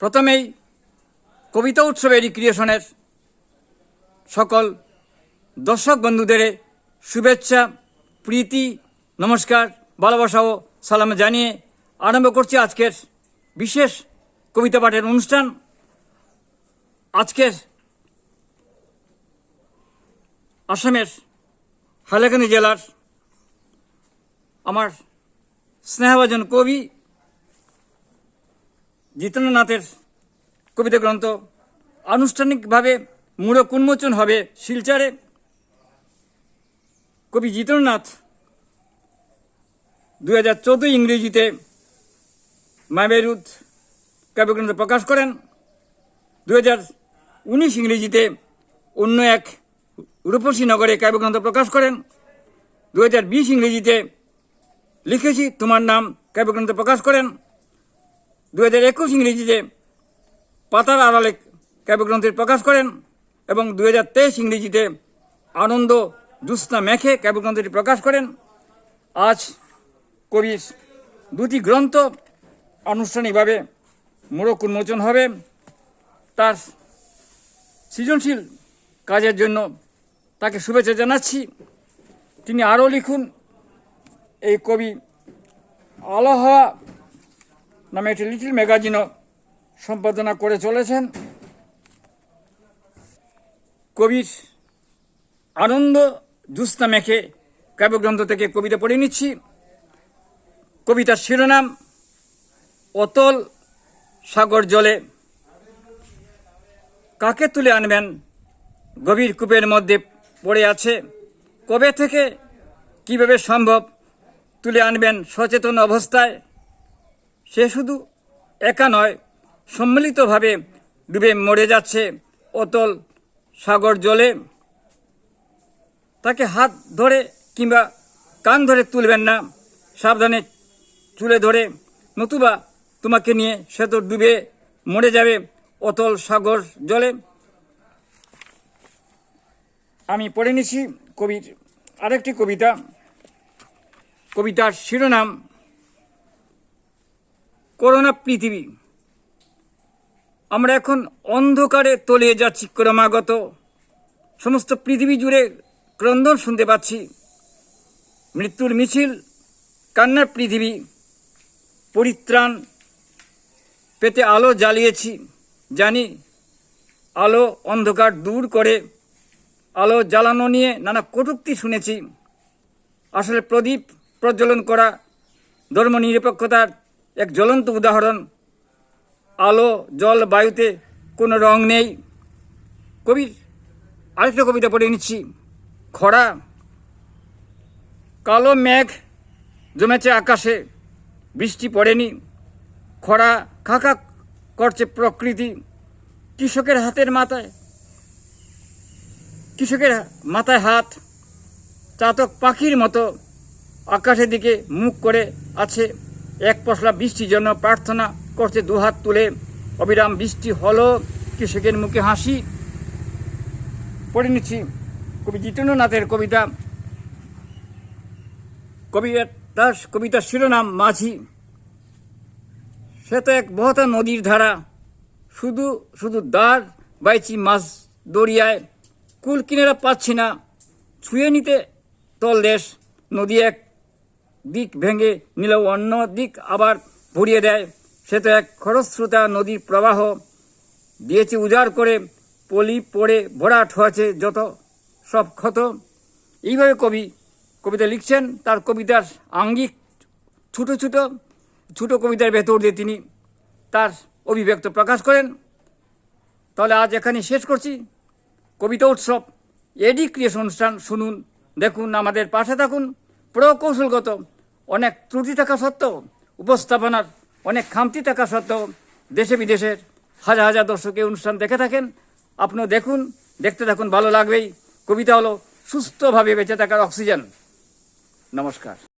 প্রথমেই কবিতা উৎসবের ক্রিয়েশনের সকল দর্শক বন্ধুদের শুভেচ্ছা, প্রীতি, নমস্কার, ভালোবাসা ও সালাম জানিয়ে আরম্ভ করছি আজকের বিশেষ কবিতা পাঠের অনুষ্ঠান। আজকের আসামের হাইলাকান্দি জেলার আমার স্নেহভাজন কবি জিতেন্দ্রনাথের কবিতা গ্রন্থ। আনুষ্ঠানিকভাবে মূঢ় উন্মোচন হবে শিলচরে। কবি জিতেন্দ্রনাথ দু হাজার চোদ্দ ইংরেজিতে মাবেরুদ কাব্যগ্রন্থ প্রকাশ করেন। দু হাজার উনিশ ইংরেজিতে অন্য এক রূপসী নগরে কাব্যগ্রন্থ প্রকাশ করেন। দু হাজার বিশ ইংরেজিতে লিখেছি, তোমার নাম কাব্যগ্রন্থ প্রকাশ করেন। দু হাজার একুশ ইংরেজিতে পাতার আড়ালে কাব্যগ্রন্থের প্রকাশ করেন এবং দু হাজার তেইশ ইংরেজিতে আনন্দ জুস্না মেখে কাব্যগ্রন্থটি প্রকাশ করেন। আজ কবির দুটি গ্রন্থ আনুষ্ঠানিকভাবে মোড়ক উন্মোচন হবে। তার সৃজনশীল কাজের জন্য তাকে শুভেচ্ছা জানাচ্ছি। তিনি আরও লিখুন, এই কবি আলো হাওয়া নামে একটি লিটিল ম্যাগাজিনও সম্পাদনা করে চলেছেন। কবির আনন্দ জুস্তা মেখে কাব্যগ্রন্থ থেকে কবিতা পড়ে নিচ্ছি। কবিতার শিরোনাম, অতল সাগর জলে কাকে তুলে আনবেন? গভীর কূপের মধ্যে পড়ে আছে। কবে থেকে কীভাবে সম্ভব তুলে আনবেন সচেতন অবস্থায়? সে শুধু একা নয়, সম্মিলিতভাবে ডুবে মরে যাচ্ছে অতল সাগর জলে। তাকে হাত ধরে কিংবা কান ধরে তুলবেন না, সাবধানে চুলে ধরে। নতুবা তোমাকে নিয়ে সে তো ডুবে মরে যাবে অতল সাগর জলে। আমি পড়ে নিছি কবির আরেকটি কবিতা। কবিতার শিরোনাম করোনা পৃথিবী। আমরা এখন অন্ধকারে তলিয়ে যাচ্ছি ক্রমাগত। সমস্ত পৃথিবী জুড়ে ক্রন্দন শুনতে পাচ্ছি। মৃত্যুর মিছিল, কান্নার পৃথিবী, পরিত্রাণ পেতে আলো জ্বালিয়েছি। জানি আলো অন্ধকার দূর করে, আলো জ্বালানো নিয়ে নানা কটূক্তি শুনেছি। আসলে প্রদীপ প্রজ্বলন করা, ধর্মনিরপেক্ষতার এক জ্বলন্ত উদাহরণ। আলো, জল, বায়ুতে কোনো রং নেই। কবির আরেকটা কবিতা পড়ে নিচ্ছি। খরা, কালো মেঘ জমেছে আকাশে, বৃষ্টি পড়েনি। খরা খাকা করছে প্রকৃতি। কৃষকের হাতের মাথায়, কৃষকের মাথায় হাত। চাতক পাখির মতো আকাশের দিকে মুখ করে আছে। এক পশলা বৃষ্টির জন্য প্রার্থনা করছে, দুহাত তুলে। অবিরাম বৃষ্টি হলো, কৃষকের মুখে হাসি। পড়ে নিচ্ছি কবি জিতেন্দ্রনাথের কবিতা। কবি তার কবিতার শিরোনাম মাঝি। সে তো এক বহতা নদীর ধারা। শুধু শুধু দাঁড় বাইছি মাছ দরিয়ায়। কুল কিনেরা পাচ্ছি না, ছুঁয়ে নিতে তল দেশ। নদী এক দিক ভেঙে নিলেও অন্য দিক আবার ভরিয়ে দেয়। সে তো এক খরস্রোতা নদীর প্রবাহ। দিয়েছে উজাড় করে, পলি পড়ে ভরাট হয়েছে যত সব ক্ষত। এইভাবে কবি, কবিতা লিখছেন, তার কবিতার আঙ্গিক ছোটো ছোটো ছোটো কবিতার ভেতর দিয়ে তিনি তার অভিব্যক্ত প্রকাশ করেন। তাহলে আজ এখানে শেষ করছি। কবিতা উৎসব, এডি ক্রিয়েশন অনুষ্ঠান শুনুন, দেখুন, আমাদের পাশে থাকুন। প্রকৌশলগত অনেক ত্রুটি থাকা সত্ত্বেও, উপস্থাপনার অনেক খামতি থাকা সত্ত্বেও দেশে বিদেশের হাজার হাজার দর্শকে অনুষ্ঠান দেখে থাকেন। আপনিও দেখুন, দেখতে থাকুন, ভালো লাগবেই। কবিতা হলো সুস্থভাবে বেঁচে থাকার অক্সিজেন। নমস্কার।